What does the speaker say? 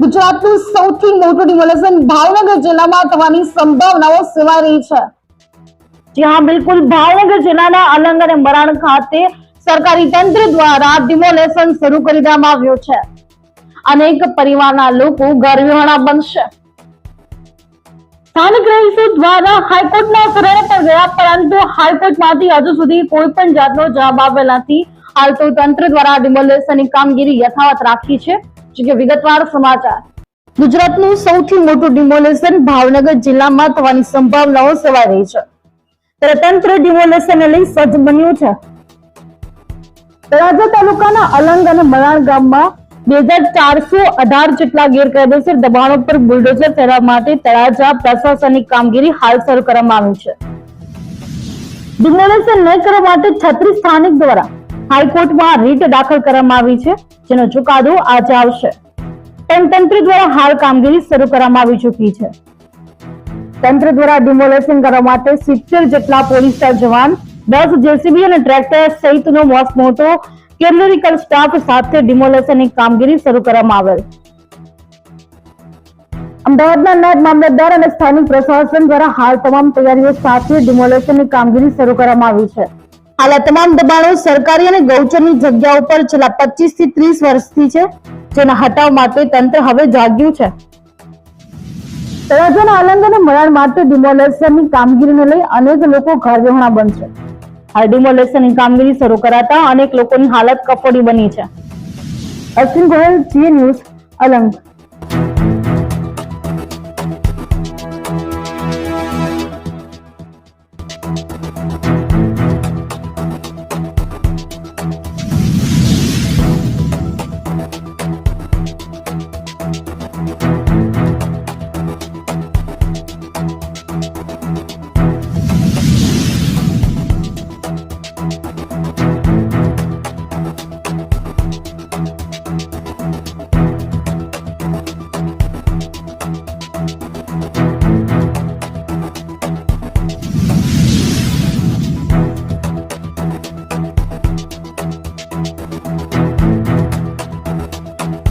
ગુજરાતનું સૌથી મોટું ડિમોલેશન ભાવનગર જિલ્લામાં થવાની સંભાવનાઓ સેવાઈ રહી છે. જી હા, બિલકુલ. ભાવનગર જિલ્લાના અલંગ અને મરાણ ખાતે સરકારી તંત્ર દ્વારા ડિમોલેશન શરૂ કરી દેવામાં આવ્યું છે. અનેક પરિવારના લોકો ઘર બનશે. સ્થાનિક રહીશો દ્વારા હાઈકોર્ટના શરણે પણ ગયા, પરંતુ હાઈકોર્ટમાંથી હજુ સુધી કોઈ પણ જાતનો જવાબ આવેલ નથી. હાલ તો તંત્ર દ્વારા ડિમોલેશનની કામગીરી યથાવત રાખી છે. જો વિગતવાર સમાચાર. ગુજરાતનું સૌથી મોટું ડિમોલેશન ભાવનગર જિલ્લામાં થવાની સંભાવનાઓ સેવાઈ રહી છે. તંત્ર ડિમોલેશનને લઈ સજ્જ બન્યું છે. તળાજા તાલુકાના અલંગ અને મરાણ ગામમાં બે હજાર ચારસો અઢાર જેટલા ગેરકાયદેસર દબાણો પર બુલડોઝર ફેરવા માટે તળાજા પ્રશાસનિક કામગીરી હાલ શરૂ કરવામાં આવી છે. ડિમોલેશન ન કરવા માટે છત્રીસ સ્થાનિક દ્વારા હાઈકોર્ટમાં રીટ દાખલ કરવામાં આવી છે, જેનો ચુકાદો આજે આવશે. તેમ તંત્ર દ્વારા હાલ કામગીરી શરૂ કરવામાં આવી ચૂકી છે. તંત્ર દ્વારા ડિમોલેશન કરવા માટે સિત્તેર જેટલા પોલીસ જવાન, દસ જેસીબી અને ટ્રેક્ટર સહિતનો મોસ મોટો ક્લિનિકલ સ્ટાફ સાથે ડિમોલેશનની કામગીરી શરૂ કરવામાં આવેલ. અમદાવાદના નાયબ મામલતદાર અને સ્થાનિક પ્રશાસન દ્વારા હાલ તમામ તૈયારીઓ સાથે ડિમોલેશનની કામગીરી શરૂ કરવામાં આવી છે. હાલ આ તમામ દબાણો સરકારી અને ગૌચરની જગ્યા ઉપર છેલ્લા પચીસથી ત્રીસ વર્ષથી છે, જેના હટાવ માટે તંત્ર હવે જાગ્યું છે. તળાજાના આલંદ અને મરાણ માટે ડિમોલેશનની કામગીરીને લઈ અનેક લોકો ઘર વિહોણા બનશે હાલ ડિમોલેશનની કામગીરી શરૂ કરાતા અનેક લોકોની હાલત કફોડી બની છે. અશ્વિન ગોયલ જી ન્યૂઝ અલંગ